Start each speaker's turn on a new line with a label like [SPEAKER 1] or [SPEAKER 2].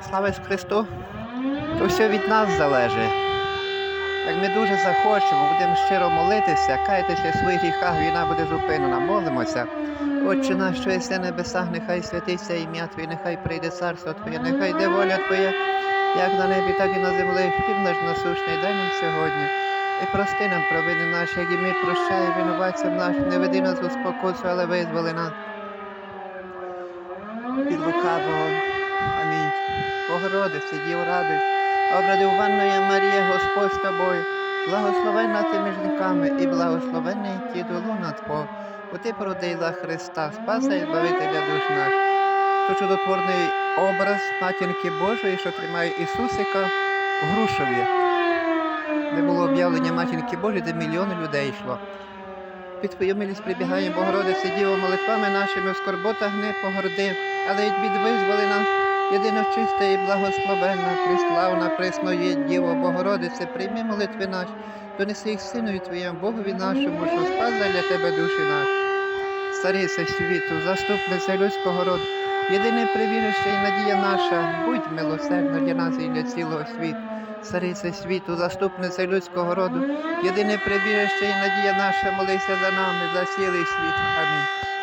[SPEAKER 1] Слава Христу! То все від нас залежить. Як ми дуже захочемо, будемо щиро молитися, каятися в своїх гріхах, війна буде зупинена. Молимося. Отче наш, що єси небесах, нехай святиться ім'я Твоє, нехай прийде царство Твоє, нехай йде воля Твоя, як на небі, так і на землі. Хліб наш насущний дай нам сьогодні. І прости нам провини наші, як і ми прощаємо винуватцям нашим, не веди нас у спокусу, але визволи нас. Від лукавого. Амінь. Богородице, Діво радуй, обрадованная Марія, Господь з тобою, благословенна ти між жінками і благословенний ті долуна Твого, бо ти породила Христа, Спаса і Збавителя душ наш. То чудотворний образ Матінки Божої, що тримає Ісусика в Грушові, де було об'явлення Матінки Божої, де мільйони людей йшло. Під твою милість прибігаємо, Богородице, Діво, молитвами нашими в скорботах не погорди, але від визволи нас, єдино чиста і благословенна, приславна, пресноє Діво, Богородице, прийми молитви наші, донеси їх Синові Твоєму, Богові нашому, що спас для Тебе душі наші. Цариця світу, заступниця людського роду, єдине прибіжище і надія наша, будь милосердна для нас і для цілого світу. Цариця світу, заступниця людського роду, єдине прибіжище і надія наша, молися за нами, за цілий світ. Амінь.